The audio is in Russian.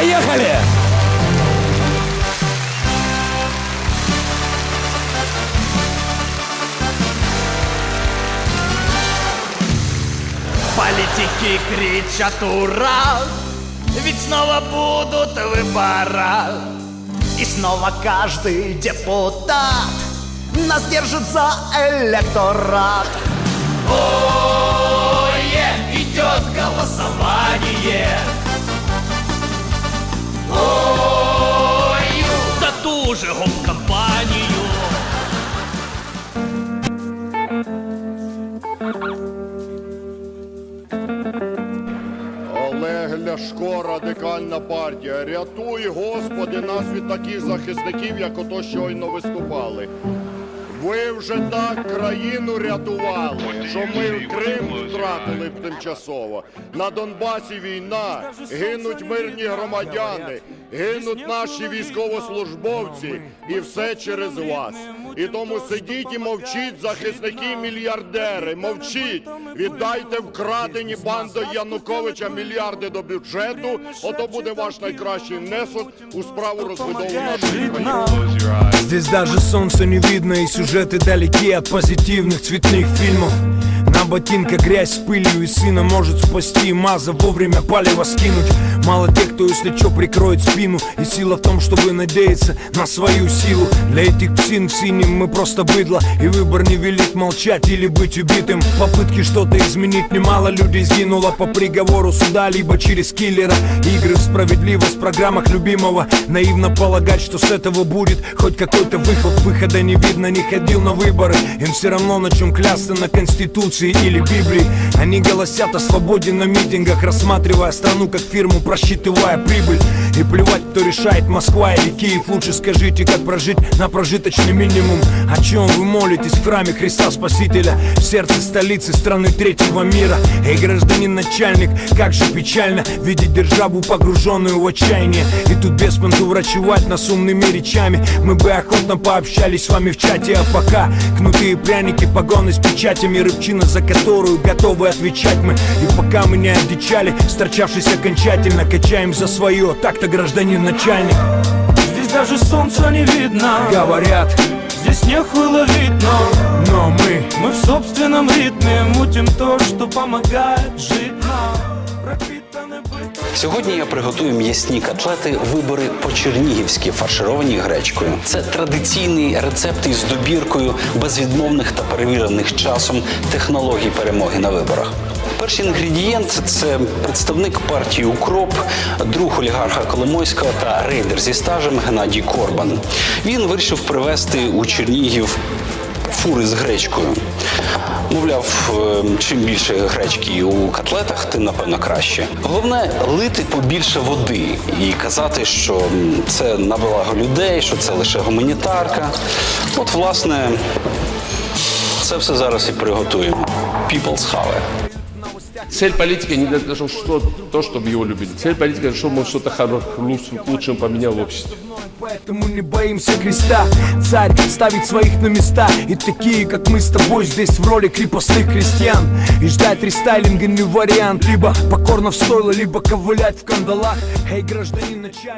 Поехали! Политики кричат ура, ведь снова будут выбора. И снова каждый депутат нас держит за электорат. Ое, идет голосование. Ляшко, радикальна партія. Рятуй, Господи, нас від таких захисників, як ото щойно виступали. Ви вже так країну рятували, що ми в Крим втратили б тимчасово. На Донбасі війна, гинуть мирні громадяни, гинуть наші військовослужбовці, і все через вас. І тому сидіть і мовчіть, захисники мільярдери, мовчіть, віддайте вкрадені бандою Януковича мільярди до бюджету. Ото буде ваш найкращий внесок у справу розбудови нашої країни. Здесь даже солнца не видно и сюжеты далеки от позитивных цветных фильмов На ботинках грязь с пылью и сына может спасти Маза вовремя палево скинуть. Мало тех, кто если чё прикроет спину. И сила в том, чтобы надеяться на свою силу. Для этих псин в синем мы просто быдло. И выбор не велит молчать или быть убитым. Попытки что-то изменить немало людей сгинуло. По приговору суда, либо через киллера. Игры в справедливость в программах любимого. Наивно полагать, что с этого будет хоть какой-то выход. Выхода не видно, не ходил на выборы. Им все равно на чем клясться, на Конституции или Библии. Они голосят о свободе на митингах Рассматривая страну как фирму, просчитывая прибыль. И плевать, кто решает, Москва или Киев. Лучше скажите, как прожить на прожиточный минимум. О чем вы молитесь в храме Христа Спасителя? В сердце столицы страны третьего мира. Эй, гражданин начальник, как же печально Видеть державу погруженную в отчаяние. И тут без понту врачевать нас умными речами. Мы бы охотно пообщались с вами в чате А пока кнутые пряники, погоны с печатями Рыбчина, за которую готовы отвечать мы. И пока мы не одичали, сторчавшись окончательно Качаем за свое, так-то гражданин начальник. Здесь даже солнца не видно. Говорят, Здесь нехуй ловить, но но мы Мы в собственном ритме мутим то, что помогает жить Сьогодні я приготую м'ясні котлети вибори по-чернігівськи, фаршировані гречкою. Це традиційний рецепт із добіркою безвідмовних та перевірених часом технологій перемоги на виборах. Перший інгредієнт це представник партії Укроп, друг олігарха Коломойського та рейдер зі стажем Геннадій Корбан. Він вирішив привезти у Чернігів фури з гречкою. Мовляв, е, чим більше гречки у котлетах, тим напевно краще. Головне лити побільше води і казати, що це на благо людей, що це лише гуманітарка. От, власне, це все зараз і приготуємо. People's Have. Цель политики не для того, что, то, чтобы его любили. Цель политики, чтобы он что-то хоро- лучше- к поменял в обществе. Поэтому не боимся креста. Царь ставит своих на места. И такие, как мы с тобой здесь в роли крепостных крестьян. И ждать рестайлинга не вариант. Либо покорно в стойло, либо ковылять в кандалах. Эй, гражданин начальник